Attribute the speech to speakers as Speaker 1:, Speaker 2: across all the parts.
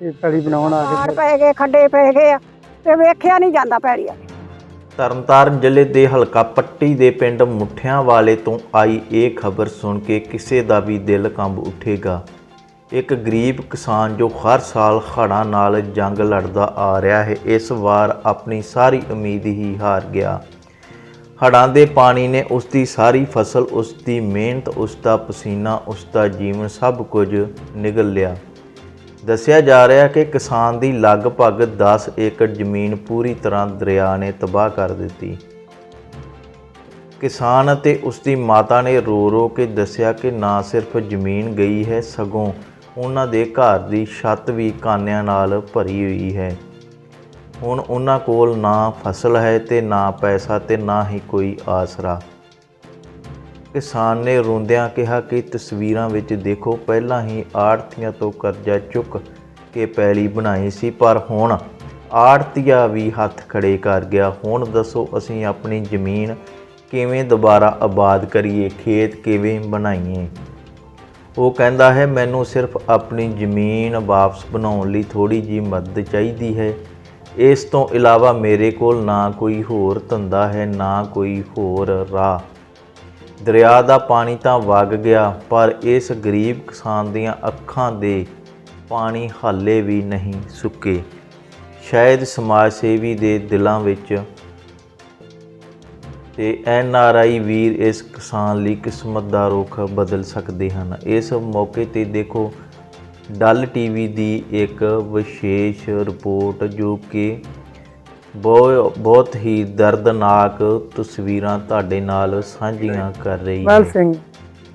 Speaker 1: ਇਹ ਪੈਲੀ ਬਣਾਉਣ ਆ
Speaker 2: ਪਾੜ
Speaker 1: ਕੇ
Speaker 2: ਪੈ ਗਏ ਖੱਡੇ ਪੈ ਗਏ ਆ ਤੇ ਵੇਖਿਆ ਨਹੀਂ ਜਾਂਦਾ ਪੈੜੀ ਆ
Speaker 3: ਤਰਨਤਾਰਨ ਜ਼ਿਲ੍ਹੇ ਦੇ ਹਲਕਾ ਪੱਟੀ ਦੇ ਪਿੰਡ ਮੁੱਠਿਆਂ ਵਾਲੇ ਤੋਂ ਆਈ ਇਹ ਖਬਰ ਸੁਣ ਕੇ ਕਿਸੇ ਦਾ ਵੀ ਦਿਲ ਕੰਬ ਉੱਠੇਗਾ। ਇੱਕ ਗਰੀਬ ਕਿਸਾਨ ਜੋ ਹਰ ਸਾਲ ਹੜ੍ਹਾਂ ਨਾਲ ਜੰਗ ਲੜਦਾ ਆ ਰਿਹਾ ਹੈ ਇਸ ਵਾਰ ਆਪਣੀ ਸਾਰੀ ਉਮੀਦ ਹੀ ਹਾਰ ਗਿਆ। ਹੜ੍ਹਾਂ ਦੇ ਪਾਣੀ ਨੇ ਉਸ ਦੀ ਸਾਰੀ ਫਸਲ ਉਸ ਦੀ ਮਿਹਨਤ ਉਸ ਦਾ ਪਸੀਨਾ ਉਸ ਦਾ ਜੀਵਨ ਸਭ ਕੁਝ ਨਿਗਲ ਲਿਆ। ਦੱਸਿਆ ਜਾ ਰਿਹਾ ਕਿ ਕਿਸਾਨ ਦੀ ਲਗਭਗ 10 ਏਕੜ ਜ਼ਮੀਨ ਪੂਰੀ ਤਰ੍ਹਾਂ ਦਰਿਆ ਨੇ ਤਬਾਹ ਕਰ ਦਿੱਤੀ। ਕਿਸਾਨ ਅਤੇ ਉਸ ਦੀ ਮਾਤਾ ਨੇ ਰੋ ਰੋ ਕੇ ਦੱਸਿਆ ਕਿ ਨਾ ਸਿਰਫ ਜ਼ਮੀਨ ਗਈ ਹੈ, ਸਗੋਂ ਉਹਨਾਂ ਦੇ ਘਰ ਦੀ ਛੱਤ ਵੀ ਕਾਨਿਆਂ ਨਾਲ ਭਰੀ ਹੋਈ ਹੈ। ਹੁਣ ਉਹਨਾਂ ਕੋਲ ਨਾ ਫਸਲ ਹੈ ਤੇ ਨਾ ਪੈਸਾ ਤੇ ਨਾ ਹੀ ਕੋਈ ਆਸਰਾ। ਕਿਸਾਨ ਨੇ ਰੋਂਦਿਆਂ ਕਿਹਾ ਕਿ ਤਸਵੀਰਾਂ ਵਿੱਚ ਦੇਖੋ, ਪਹਿਲਾਂ ਹੀ ਆੜਤੀਆਂ ਤੋਂ ਕਰਜ਼ਾ ਚੁੱਕ ਕੇ ਪੈਲੀ ਬਣਾਈ ਸੀ, ਪਰ ਹੁਣ ਆੜਤੀਆ ਵੀ ਹੱਥ ਖੜੇ ਕਰ ਗਿਆ। ਹੁਣ ਦੱਸੋ, ਅਸੀਂ ਆਪਣੀ ਜ਼ਮੀਨ ਕਿਵੇਂ ਦੁਬਾਰਾ ਆਬਾਦ ਕਰੀਏ, ਖੇਤ ਕਿਵੇਂ ਬਣਾਈਏ? ਉਹ ਕਹਿੰਦਾ ਹੈ, ਮੈਨੂੰ ਸਿਰਫ ਆਪਣੀ ਜ਼ਮੀਨ ਵਾਪਸ ਬਣਾਉਣ ਲਈ ਥੋੜੀ ਜੀ ਮਦਦ ਚਾਹੀਦੀ ਹੈ। ਇਸ ਤੋਂ ਇਲਾਵਾ ਮੇਰੇ ਕੋਲ ਨਾ ਕੋਈ ਹੋਰ ਧੰਦਾ ਹੈ, ਨਾ ਕੋਈ ਹੋਰ ਰਾਹ। ਦਰਿਆ ਦਾ ਪਾਣੀ ਤਾਂ ਵਗ ਗਿਆ, ਪਰ ਇਸ ਗਰੀਬ ਕਿਸਾਨ ਦੀਆਂ ਅੱਖਾਂ ਦੇ ਪਾਣੀ ਹਾਲੇ ਵੀ ਨਹੀਂ ਸੁੱਕੇ। ਸ਼ਾਇਦ ਸਮਾਜ ਸੇਵੀ ਦੇ ਦਿਲਾਂ ਵਿੱਚ ਤੇ ਐਨ ਆਰ ਆਈ ਵੀਰ ਇਸ ਕਿਸਾਨ ਲਈ ਕਿਸਮਤ ਦਾ ਰੁਖ ਬਦਲ ਸਕਦੇ ਹਨ। ਇਸ ਮੌਕੇ ਤੇ ਦੇਖੋ, ਡੱਲ ਟੀਵੀ ਦੀ ਇੱਕ ਵਿਸ਼ੇਸ਼ ਰਿਪੋਰਟ ਜੋ ਕਿ ਬਹੁਤ ਬਹੁਤ ਹੀ ਦਰਦਨਾਕ ਤਸਵੀਰਾਂ ਤੁਹਾਡੇ ਨਾਲ ਸਾਂਝੀਆਂ ਕਰ ਰਹੀ
Speaker 1: ਮਹਿਲ
Speaker 3: ਹੈ
Speaker 1: ਸਿੰਘ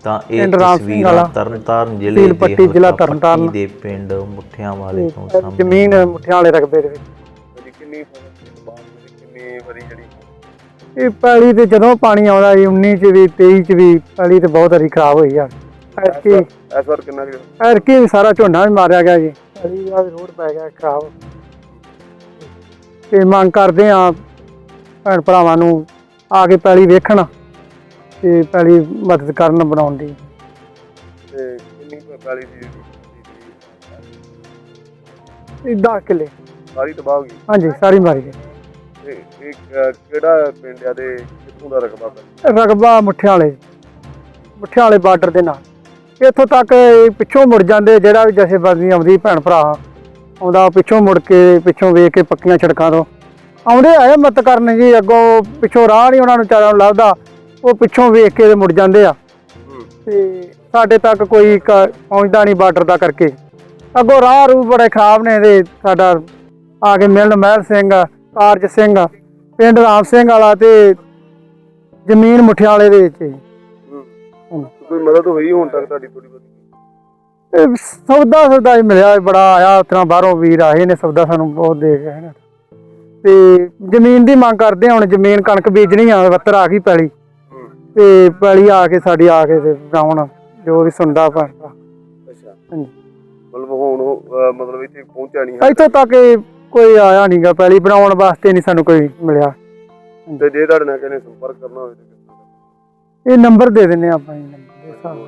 Speaker 3: ਤਾਂ ਇਹ
Speaker 1: ਪਿੰਡ ਰਾਮ ਸਿੰਘ
Speaker 3: ਤਸਵੀਰਾਂ
Speaker 1: ਵਾਲਾ,
Speaker 3: ਤਰਨਤਾਰਨ ਜ਼ਿਲ੍ਹੇ ਦੇ
Speaker 1: ਪੱਟੀ, ਜ਼ਿਲ੍ਹਾ ਤਰਨਤਾਰਨ।
Speaker 3: ਦੇ ਪਿੰਡ ਮੁੱਠਿਆਂ ਵਾਲੇ ਤੋਂ ਸਾਹਮਣੇ।
Speaker 1: ਜ਼ਮੀਨ ਮੁੱਠਿਆਂ ਵਾਲੇ ਰਕਬੇ ਦੇ ਵਿੱਚ।
Speaker 4: ਜੀ ਕਿੰਨੀ ਫਸਲ ਬਾਅਦ ਵਿੱਚ ਕਿੰਨੀ ਵਾਰੀ ਜਿਹੜੀ
Speaker 1: ਇਹ ਪੈਲੀ ਤੇ ਜਦੋਂ ਪਾਣੀ ਆਉਂਦਾ ਜੀ 19 ਚ ਵੀ 23 ਚ ਵੀ ਪੈਲੀ ਤੇ ਬਹੁਤ ਵਾਰੀ ਖਰਾਬ ਹੋਈ ਆ।
Speaker 4: ਇਸ ਵਾਰ ਕਿੰਨਾ ਕੁ
Speaker 1: ਐਰਕੀ ਵੀ ਸਾਰਾ ਝੋਨਾ ਵੀ ਮਾਰਿਆ ਗਿਆ ਜੀ। ਪੈਲੀ ਦਾ ਵੀ ਰੋਡ ਪੈ ਗਿਆ ਖਰਾਬ। ਤੇ ਮੰਗ ਕਰਦੇ ਆ ਭੈਣ ਭਰਾਵਾਂ ਨੂੰ ਆ ਕੇ ਪੈਲੀ ਵੇਖਣ ਤੇ ਪੈਲੀ ਮਦਦ ਕਰਨ ਬਣਾਉਣ ਦੀ।
Speaker 4: ਤੇ ਕਿੰਨੀ ਕੁ ਪੈਲੀ ਸੀ ਜਿਹੜੀ
Speaker 1: ਇਹ 10 ਕਿੱਲੇ।
Speaker 4: ਸਾਰੀ ਤਬਾਹ ਹੋ ਗਈ?
Speaker 1: ਹਾਂਜੀ ਸਾਰੀ ਮਾਰੀ ਗਈ।
Speaker 4: ਤੇ ਕਿਹੜਾ ਪਿੰਡ ਆ ਤੇ ਕਿੱਥੋਂ ਦਾ ਰਕਬਾ ਪੈ
Speaker 1: ਰਕਬਾ ਮੁੱਠਿਆਂ ਵਾਲੇ ਮੁੱਠਿਆਂ ਵਾਲੇ ਬਾਰਡਰ ਦੇ ਨਾਲ। ਇੱਥੋਂ ਤੱਕ ਪਿੱਛੋਂ ਮੁੜ ਜਾਂਦੇ ਜਿਹੜਾ ਵੀ ਜਥੇਬੰਦੀ ਆਉਂਦੀ ਭੈਣ ਭਰਾ। ਆਉਂਦਾ ਪਿੱਛੋਂ ਮੁੜ ਕੇ ਪਿੱਛੋਂ ਵੇਖ ਕੇ ਪੱਕੀਆਂ ਸੜਕਾਂ ਤੋਂ। ਆਉਂਦੇ ਆਏ ਮਤ ਕਰਨ ਜੀ ਅੱਗੋਂ ਪਿੱਛੋਂ ਰਾਹ ਨਹੀਂ ਉਹਨਾਂ ਨੂੰ ਚਾਰਾਂ ਨੂੰ ਲੱਭਦਾ। ਉਹ ਪਿੱਛੋਂ ਵੇਖ ਕੇ ਤੇ ਮੁੜ ਜਾਂਦੇ ਆ। ਤੇ ਸਾਡੇ ਤੱਕ ਕੋਈ ਪਹੁੰਚਦਾ ਨਹੀਂ ਬਾਰਡਰ ਦਾ ਕਰਕੇ। ਅੱਗੋਂ ਰਾਹ ਰੂ ਬੜੇ ਖਰਾਬ ਨੇ ਤੇ ਸਾਡਾ ਆ ਕੇ ਮਿਲਣ ਮਹਿਲ ਸਿੰਘ ਕਾਰਜ ਸਿੰਘ ਪਿੰਡ ਰਾਮ ਸਿੰਘ ਵਾਲਾ ਤੇ ਜ਼ਮੀਨ ਮੁੱਠਿਆਂ ਵਾਲੇ ਦੇ ਵਿੱਚ।
Speaker 4: ਕੋਈ ਮਦਦ ਹੋਈ ਹੁਣ ਤੱਕ ਤੁਹਾਡੀ ਥੋੜੀ ਬਹੁਤੀ?
Speaker 1: ਸੌਦਾ ਸੌਦਾ ਹੀ ਮਿਲਿਆ ਬੜਾ ਆਇਆ ਉਤਨਾ ਬਾਹਰੋਂ ਵੀਰ ਆਏ ਨੇ ਸੌਦਾ ਸਾਨੂੰ ਬਹੁਤ ਦੇ ਗਏ ਨੇ। ਤੇ ਜ਼ਮੀਨ ਦੀ ਮੰਗ ਕਰਦੇ ਹੁਣ ਜ਼ਮੀਨ ਕਣਕ ਬੀਜਣੀ ਆ ਵੱਤਰ ਆ ਗਈ ਪੈਲੀ। ਤੇ ਪੈਲੀ ਆ ਕੇ ਸਾਡੀ ਆ ਕੇ ਤੇ ਹੁਣ ਜੋ ਵੀ ਸੁਣਦਾ ਪੜਦਾ
Speaker 4: ਅੱਛਾ।
Speaker 1: ਹਾਂਜੀ।
Speaker 4: ਮਤਲਬ ਹੁਣ
Speaker 1: ਤੱਕ ਕੋਈ ਆਇਆ ਨਹੀਂਗਾ ਪੈਲੀ ਬਣਾਉਣ ਵਾਸਤੇ ਨਹੀਂ ਸਾਨੂੰ ਕੋਈ ਮਿਲਿਆ।
Speaker 4: ਤੇ ਜੇ ਤੁਹਾਡੇ ਨਾਲ ਕਿਸੇ ਸੰਪਰਕ ਕਰਨਾ ਹੋਵੇ
Speaker 1: ਇਹ ਨੰਬਰ ਦੇ ਦਿੰਨੇ ਆਪਾਂ ਇਹ ਨੰਬਰ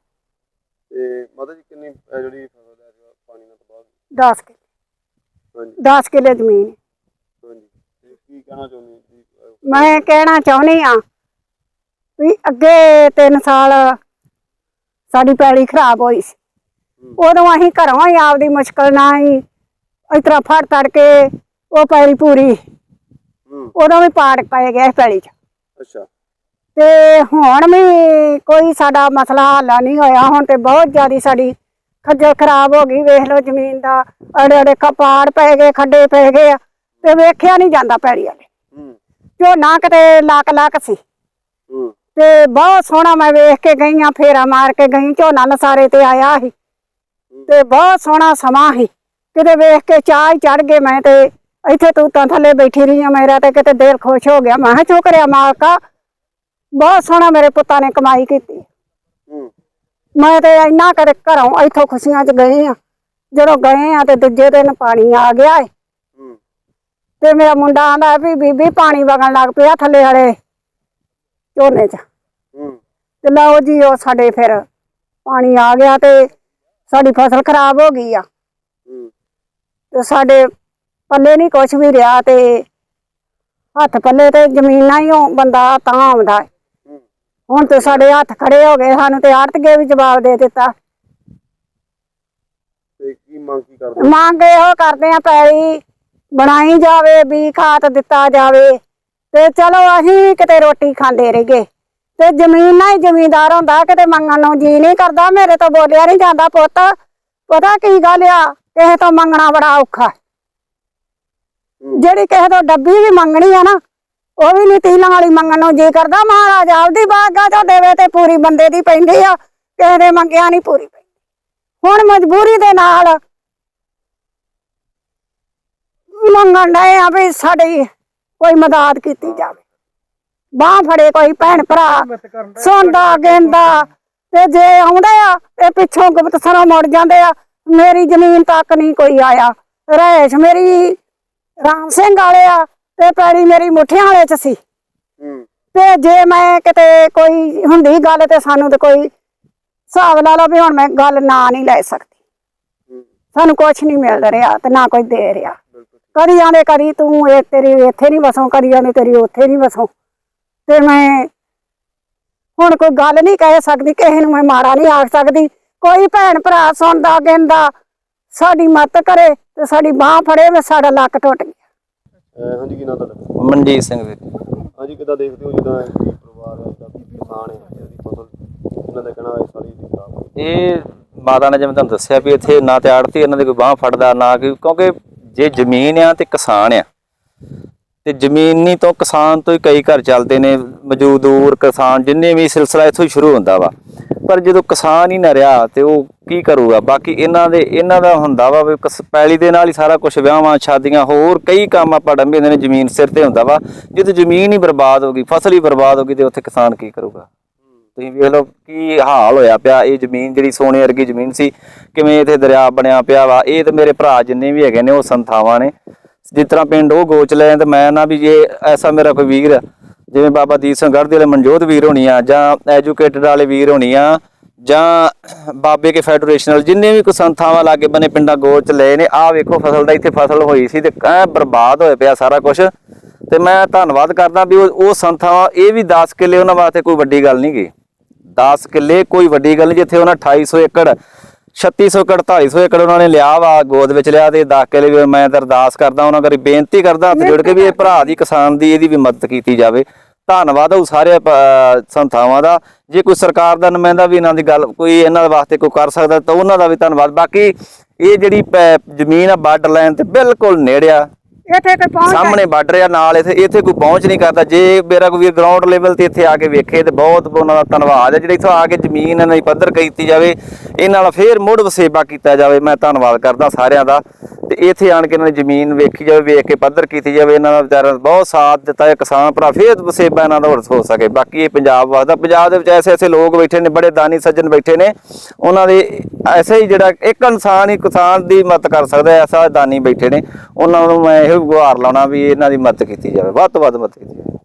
Speaker 4: ਤੇ ਮਾਤਾ ਜੀ ਕਿੰਨੀ ਅਹ, ਜਿਹੜੀ ਫਸਲ ਹੈ ਜੋ ਪਾਣੀ ਨਾਲ ਤਬਾਹ ਹੋ ਗਈ?
Speaker 2: 10 ਕਿੱਲੇ।
Speaker 4: ਹਾਂਜੀ।
Speaker 2: 10 ਕਿੱਲੇ ਜ਼ਮੀਨ ਹੈ।
Speaker 4: ਹਾਂਜੀ। ਤੇ ਕੀ ਕਹਿਣਾ ਚਾਹੁੰਦੇ ਹੋ ਜੀ ਅਹ,
Speaker 2: ਮੈਂ ਕਹਿਣਾ ਚਾਹੁੰਦੀ ਆ ਵੀ ਅੱਗੇ 3 ਸਾਲ ਸਾਡੀ ਪੈਲੀ ਖਰਾਬ ਹੋਈ ਸੀ। ਉਦੋਂ ਅਸੀਂ ਘਰੋਂ ਹੀ ਆਪਦੀ ਮੁਸ਼ਕਲ ਨਾਲ ਹੀ ਇਸ ਤਰ੍ਹਾਂ ਫੜ ਤੜ ਕੇ ਉਹ ਪੈਲੀ ਪੂਰੀ
Speaker 4: ਹੂੰ।
Speaker 2: ਉਦੋਂ ਵੀ ਪਾੜ ਪੈ ਗਿਆ ਇਸ ਪੈਲੀ 'ਚ।
Speaker 4: ਅੱਛਾ।
Speaker 2: ਤੇ ਹੁਣ ਵੀ ਕੋਈ ਸਾਡਾ ਮਸਲਾ ਹੱਲ ਨਹੀਂ ਹੋਇਆ। ਹੁਣ ਤੇ ਬਹੁਤ ਜ਼ਿਆਦੀ ਸਾਡੀ ਖੱਜਲ ਖਰਾਬ ਹੋ ਗਈ। ਵੇਖ ਲਓ ਜ਼ਮੀਨ ਦਾ ਅੜੇ ਅੜੇ ਕਪਾੜ ਪੈ ਗਏ ਖੱਡੇ ਪੈ ਗਏ ਆ ਤੇ ਵੇਖਿਆ ਨਹੀਂ ਜਾਂਦਾ ਪੈੜੀ ਵਾਲੇ
Speaker 4: ਹੂੰ।
Speaker 2: ਝੋਨਾ ਕਿਤੇ ਲੱਕ ਲੱਕ ਸੀ।
Speaker 4: ਹੂੰ।
Speaker 2: ਤੇ ਬਹੁਤ ਸੋਹਣਾ ਮੈਂ ਵੇਖ ਕੇ ਗਈ ਆ ਫੇਰਾ ਮਾਰ ਕੇ ਗਈ ਝੋਨਾ ਨਸਾਰੇ ਤੇ ਆਇਆ ਸੀ। ਤੇ ਬਹੁਤ ਸੋਹਣਾ ਸਮਾਂ ਸੀ। ਕਿਤੇ ਵੇਖ ਕੇ ਚਾਹ ਹੀ ਚੜ ਗਏ ਮੈਂ ਤੇ। ਇੱਥੇ ਤੂਤਾਂ ਥੱਲੇ ਬੈਠੀ ਰਹੀ ਆ ਮੇਰਾ ਤੇ ਕਿਤੇ ਦਿਲ ਖੁਸ਼ ਹੋ ਗਿਆ। ਮੈਂ ਕਿਹਾ ਸ਼ੁਕਰਿਆ ਮਾਲਕਾ ਬਹੁਤ ਸੋਹਣਾ ਮੇਰੇ ਪੁੱਤਾਂ ਨੇ ਕਮਾਈ ਕੀਤੀ। ਮੈਂ ਤੇ ਇੰਨਾ ਕਦੇ ਘਰੋਂ ਇੱਥੋਂ ਖੁਸ਼ੀਆਂ 'ਚ ਗਏ ਆ। ਜਦੋਂ ਗਏ ਆ ਤੇ ਦੂਜੇ ਦਿਨ ਪਾਣੀ ਆ ਗਿਆ ਏ। ਤੇ ਮੇਰਾ ਮੁੰਡਾ ਆਂਦਾ ਵੀ ਬੀਬੀ ਪਾਣੀ ਵਗਣ ਲੱਗ ਪਿਆ ਥੱਲੇ ਵਾਲੇ ਝੋਨੇ 'ਚ। ਤੇ ਲਓ ਜੀ ਉਹ ਸਾਡੇ ਫਿਰ ਪਾਣੀ ਆ ਗਿਆ ਤੇ ਸਾਡੀ ਫਸਲ ਖਰਾਬ ਹੋ ਗਈ ਆ। ਤੇ ਸਾਡੇ ਪੱਲੇ ਨਹੀਂ ਕੁਛ ਵੀ ਰਿਹਾ ਤੇ ਹੱਥ ਪੱਲੇ ਤੇ ਜ਼ਮੀਨਾਂ ਹੀ ਉਹ ਬੰਦਾ ਤਾਂ ਆਉਂਦਾ ਹੁਣ ਤੇ ਸਾਡੇ ਹੱਥ ਖੜੇ ਹੋ ਗਏ ਸਾਨੂੰ ਤੇ ਆੜਤਗੇ ਵੀ ਜਵਾਬ ਦੇ ਦਿੱਤਾ।
Speaker 4: ਤੇ ਕੀ ਮੰਗ ਕੀ ਕਰਦੇ?
Speaker 2: ਮੰਗ ਇਹੋ ਕਰਦੇ ਆ ਪੈਲੀ ਬਣਾਈ ਜਾਵੇ ਵੀ ਖਾਤ ਦਿੱਤਾ ਜਾਵੇ। ਤੇ ਚਲੋ ਅਸੀਂ ਕਿਤੇ ਰੋਟੀ ਖਾਂਦੇ ਰਹੀਏ। ਤੇ ਜ਼ਮੀਨ ਨਾਲ ਹੀ ਜ਼ਮੀਂਦਾਰ ਹੁੰਦਾ ਕਿਤੇ ਮੰਗਣ ਨੂੰ ਜੀ ਨਹੀਂ ਕਰਦਾ ਮੇਰੇ ਤੋਂ ਬੋਲਿਆ ਨਹੀਂ ਜਾਂਦਾ ਪੁੱਤ। ਪਤਾ ਕੀ ਗੱਲ ਆ? ਕਿਸੇ ਤੋਂ ਮੰਗਣਾ ਬੜਾ ਔਖਾ। ਜਿਹੜੀ ਕਿਸੇ ਤੋਂ ਡੱਬੀ ਵੀ ਮੰਗਣੀ ਆ ਨਾ ਉਹ ਵੀ ਨਹੀਂ ਤੀਲਾਂ ਵਾਲੀ ਮੰਗਣ ਨੂੰ ਜੀ ਕਰਦਾ ਮਹਾਰਾਜ ਆਪਦੀ ਬਾਗਾ ਚੋਂ ਦੇਵੇ ਤੇ ਪੂਰੀ ਬੰਦੇ ਦੀ ਪੈਂਦੀ ਆ ਕਿਸੇ ਦੇ ਮੰਗਿਆ ਨਹੀਂ ਪੂਰੀ ਪੈਂਦੀ। ਹੁਣ ਮਜਬੂਰੀ ਦੇ ਨਾਲ ਮੰਗਣ ਡਏ ਆ ਵੀ ਸਾਡੀ ਕੋਈ ਮਦਦ ਕੀਤੀ ਜਾਵੇ। ਬਾਹ ਫੜੇ ਕੋਈ ਭੈਣ ਭਰਾ ਸੌਂਦਾ ਗੇਂਦਾ ਤੇ ਜੇ ਆਉਂਦੇ ਆ ਤੇ ਪਿੱਛੋਂ ਗੁਪਤਸਰੋਂ ਮੁੜ ਜਾਂਦੇ ਆ ਮੇਰੀ ਜ਼ਮੀਨ ਤੱਕ ਨਹੀਂ ਕੋਈ ਆਇਆ। ਰਹਿਸ਼ ਮੇਰੀ ਰਾਮ ਸਿੰਘ ਵਾਲੇ ਆ ਤੇ ਪੈੜੀ ਮੇਰੀ ਮੁੱਠਿਆਂ ਵਾਲੇ ਚ ਸੀ। ਤੇ ਜੇ ਮੈਂ ਕਿਤੇ ਕੋਈ ਹੁੰਦੀ ਗੱਲ ਤੇ ਸਾਨੂੰ ਤੇ ਕੋਈ ਹਿਸਾਬ ਲਾ ਲਓ ਵੀ ਹੁਣ ਮੈਂ ਗੱਲ ਨਾ ਨਹੀਂ ਲੈ ਸਕਦੀ। ਸਾਨੂੰ ਕੁਝ ਨਹੀਂ ਮਿਲ ਰਿਹਾ ਤੇ ਨਾ ਕੋਈ ਦੇ ਰਿਹਾ। ਕਦੀ ਆਂਦੇ ਕਦੀ ਤੂੰ ਇਹ ਤੇਰੀ ਇੱਥੇ ਨਹੀਂ ਵਸੋਂ ਕਦੀ ਆਂਦੇ ਤੇਰੀ ਉੱਥੇ ਨਹੀਂ ਵਸੋਂ। ਤੇ ਮੈਂ ਹੁਣ ਕੋਈ ਗੱਲ ਨਹੀਂ ਕਹਿ ਸਕਦੀ ਕਿਸੇ ਨੂੰ ਮੈਂ ਮਾੜਾ ਨਹੀਂ ਆਖ ਸਕਦੀ। ਕੋਈ ਭੈਣ ਭਰਾ ਸੁਣਦਾ ਗਿੰਦਾ ਸਾਡੀ ਮਦਦ ਕਰੇ ਤੇ ਸਾਡੀ ਬਾਹ ਫੜੇ ਮੈਂ ਸਾਡਾ ਲੱਕ ਟੁੱਟ ਗਿਆ।
Speaker 4: ਅਹ ਹਾਂਜੀ ਕੀ ਨਾਂ ਤੁਹਾਡਾ?
Speaker 5: ਮਨਜੀਤ ਸਿੰਘ ਵੀਰ।
Speaker 4: ਹਾਂਜੀ ਕਿੱਦਾਂ ਦੇਖਦੇ ਹੋ ਜਿੱਦਾਂ ਇਹ ਗਰੀਬ ਪਰਿਵਾਰ ਹੈ ਜਿਹੜਾ ਕਿਸਾਨ ਹੈ ਫਸਲ ਇਹਨਾਂ ਦਾ ਕਹਿਣਾ ਦੀ ਖਰਾਬ ਹੋ। ਗਈ।
Speaker 5: ਇਹ ਮਾਤਾ ਨੇ ਜਿਵੇਂ ਤੁਹਾਨੂੰ ਦੱਸਿਆ ਵੀ ਇੱਥੇ ਨਾ ਤੇ ਆੜਤੀ ਇਹਨਾਂ ਦੀ ਕੋਈ ਬਾਹ ਫੜਦਾ ਨਾ ਕੋਈ ਕਿਉਂਕਿ ਜੇ ਜ਼ਮੀਨ ਆ ਤੇ ਕਿਸਾਨ ਆ। ਤੇ ਜ਼ਮੀਨੀ ਤੋਂ ਕਿਸਾਨ ਤੋਂ ਹੀ ਕਈ ਘਰ ਚੱਲਦੇ ਨੇ ਮਜ਼ਦੂਰ ਕਿਸਾਨ ਜਿੰਨੇ ਵੀ ਸਿਲਸਿਲਾ ਇੱਥੋਂ ਹੀ ਸ਼ੁਰੂ ਹੁੰਦਾ ਵਾ। ਪਰ ਜਦੋਂ ਕਿਸਾਨ ਹੀ ਨਾ ਰਿਹਾ ਤੇ ਉਹ ਕੀ ਕਰੂਗਾ? ਬਾਕੀ ਇਹਨਾਂ ਦੇ, ਇਹਨਾਂ ਦਾ ਹੁੰਦਾ ਵਾ ਵੀ ਕਿਸ- ਪੈਲੀ ਦੇ ਨਾਲ ਹੀ ਸਾਰਾ ਕੁਝ ਵਿਆਹਾਂ, ਸ਼ਾਦੀਆਂ, ਹੋਰ ਕਈ ਕੰਮ ਆਪਾਂ ਡੰਬੇ ਹੁੰਦੇ ਨੇ, ਜ਼ਮੀਨ ਸਿਰ ਤੇ ਹੁੰਦਾ ਵਾ। ਜਿੱਥੇ ਜ਼ਮੀਨ ਹੀ ਬਰਬਾਦ ਹੋ ਗਈ, ਫਸਲ ਹੀ ਬਰਬਾਦ ਹੋ ਗਈ ਤੇ ਉੱਥੇ ਕਿਸਾਨ ਕੀ ਕਰੂਗਾ? ਤੁਸੀਂ ਵੇਖ ਲਓ ਕੀ ਹਾਲ ਹੋਇਆ ਪਿਆ। ਇਹ ਜ਼ਮੀਨ ਜਿਹੜੀ ਸੋਨੇ ਵਰਗੀ ਜ਼ਮੀਨ ਸੀ, ਕਿਵੇਂ ਇੱਥੇ ਦਰਿਆ ਬਣਿਆ ਪਿਆ ਵਾ। ਇਹ ਤੇ ਮੇਰੇ ਭਰਾ ਜਿੰਨੇ ਵੀ ਹੈਗੇ ਨੇ, ਉਹ ਸੰਥਾਵਾਂ ਨੇ। ਜਿਸ ਤਰ੍ਹਾਂ ਪਿੰਡ ਉਹ ਗੋਚ ਲੈ ਤੇ ਮੈਂ ਨਾ ਵੀ ਜੇ ਐਸਾ ਮੇਰਾ ਕੋਈ ਵੀਰ, ਜਿਵੇਂ ਬਾਬਾ ਦੀਪ ਸਿੰਘ ਗੜ੍ਹ ਵਾਲੇ ਮਨਜੋਤ ਵੀਰ ਹੋਣੀ ਆ ਜਾਂ ਐਜੂਕੇਟਡ ਵਾਲੇ ਵੀਰ ਹੋਣੀ ਆ ਜਾਂ ਬਾਬੇ ਕੇ ਫੈਡਰੇਸ਼ਨਲ ਜਿੰਨੇ ਵੀ ਕੋ ਸੰਥਾਵਾਂ ਲਾਗੇ ਬਨੇ ਪਿੰਡਾਂ ਗੋਚ ਲਏ ਨੇ, ਆਹ ਵੇਖੋ ਫਸਲ ਦਾ ਇੱਥੇ ਫਸਲ ਹੋਈ ਸੀ ਤੇ ਐ ਬਰਬਾਦ ਹੋਇਆ ਪਿਆ ਸਾਰਾ ਕੁਝ ਤੇ ਮੈਂ ਧੰਨਵਾਦ ਕਰਦਾ ਵੀ ਉਹ ਉਹ ਸੰਥਾਵਾਂ ਇਹ ਵੀ 10 ਕਿੱਲੇ ਉਹਨਾਂ ਵਾਸਤੇ ਕੋਈ ਵੱਡੀ ਗੱਲ ਨਹੀਂ ਗਈ 10 ਕਿੱਲੇ ਕੋਈ ਵੱਡੀ ਗੱਲ ਨਹੀਂ, ਜਿੱਥੇ ਉਹਨਾਂ 2800 ਏਕੜ 3600 ਏਕੜ 250 ਏਕੜ ਉਹਨਾਂ ਨੇ ਲਿਆ ਵਾ, ਗੋਦ ਵਿੱਚ ਲਿਆ ਤੇ 10 ਕਿੱਲੇ ਵੀ ਮੈਂ ਅਰਦਾਸ ਕਰਦਾ, ਉਹਨਾਂ ਕਰੀ ਬੇਨਤੀ ਕਰਦਾ ਹੱਥ ਜੋੜ ਕੇ ਵੀ ਇਹ ਭਰਾ ਦੀ ਕਿਸਾਨ ਦੀ ਇਹਦੀ ਵੀ ਮਦਦ ਕੀਤੀ ਜਾਵੇ। ਧੰਨਵਾਦ ਉਹ ਸਾਰੇ ਸੰਸਥਾਵਾਂ ਦਾ। ਜੇ ਕੋਈ ਸਰਕਾਰ ਦਾ ਨੁਮਾਇੰਦਾ ਵੀ ਇਹਨਾਂ ਦੀ ਗੱਲ, ਕੋਈ ਇਹਨਾਂ ਦੇ ਵਾਸਤੇ ਕੋਈ ਕਰ ਸਕਦਾ, ਤਾਂ ਉਹਨਾਂ ਦਾ ਵੀ ਧੰਨਵਾਦ। ਬਾਕੀ ਇਹ ਜਿਹੜੀ ਪੈ- ਜ਼ਮੀਨ ਆ ਬਾਰਡਰ ਲਾਈਨ ਤੇ ਬਿਲਕੁਲ ਨੇੜੇ ਆ।
Speaker 2: ਇੱਥੇ ਕੋਈ ਪਹੁੰਚ
Speaker 5: ਸਾਹਮਣੇ ਬਾਰਡਰ ਆ ਨਾਲ ਇੱਥੇ ਇੱਥੇ ਕੋਈ ਪਹੁੰਚ ਨਹੀਂ ਕਰਦਾ। ਜੇ ਮੇਰਾ ਕੋਈ ਵੀਰ ਗਰਾਊਂਡ ਲੈਵਲ ਤੇ ਇੱਥੇ ਆ ਕੇ ਵੇਖੇ ਤੇ ਬਹੁਤ ਉਹਨਾਂ ਦਾ ਧੰਨਵਾਦ ਹੈ। ਜਿਹੜੇ ਇੱਥੋਂ ਆ ਕੇ ਜ਼ਮੀਨ ਇਹਨਾਂ ਦੀ ਪੱਧਰ ਕੀਤੀ ਜਾਵੇ, ਇਹਨਾਂ ਨਾਲ ਫੇਰ ਮੁੜ ਵਸੇਬਾ ਕੀਤਾ ਜਾਵੇ। ਮੈਂ ਧੰਨਵਾਦ ਕਰਦਾ ਸਾਰਿਆਂ ਦਾ। ਤੇ ਇੱਥੇ ਆਣ ਕੇ ਇਹਨਾਂ ਦੀ ਜ਼ਮੀਨ ਵੇਖੀ ਜਾਵੇ, ਵੇਖ ਕੇ ਪੱਧਰ ਕੀਤੀ ਜਾਵੇ। ਇਹਨਾਂ ਦਾ ਵਿਚਾਰਾ ਬਹੁਤ ਸਾਥ ਦਿੱਤਾ ਹੈ। ਕਿਸਾਨ ਭਰਾ, ਫੇਰ ਵਸੇਬਾ ਇਹਨਾਂ ਦਾ ਹੋਰ ਹੋ ਸਕੇ। ਬਾਕੀ ਇਹ ਪੰਜਾਬ ਵਾਸਤਾ, ਪੰਜਾਬ ਦੇ ਵਿੱਚ ਐਸੇ ਐਸੇ ਲੋਕ ਬੈਠੇ ਨੇ, ਬੜੇ ਦਾਨੀ ਸੱਜਣ ਬੈਠੇ ਨੇ। ਉਹਨਾਂ ਦੇ ਐਸੇ ਹੀ ਜਿਹੜਾ ਇੱਕ ਇਨਸਾਨ ਹੀ ਕਿਸਾਨ ਦੀ ਮਦਦ ਕਰ ਸਕਦਾ ਐਸਾ ਦਾਨੀ ਬੈਠੇ ਨੇ। ਉਹਨਾਂ ਨੂੰ ਮੈਂ ਇਹੋ ਗੁਹਾਰ ਲਾਉਣਾ ਵੀ ਇਹਨਾਂ ਦੀ ਮਦਦ ਕੀਤੀ ਜਾਵੇ ਵੱਧ ਤੋਂ ਵੱਧ ਮਦਦ ਕੀਤੀ ਜਾਵੇ।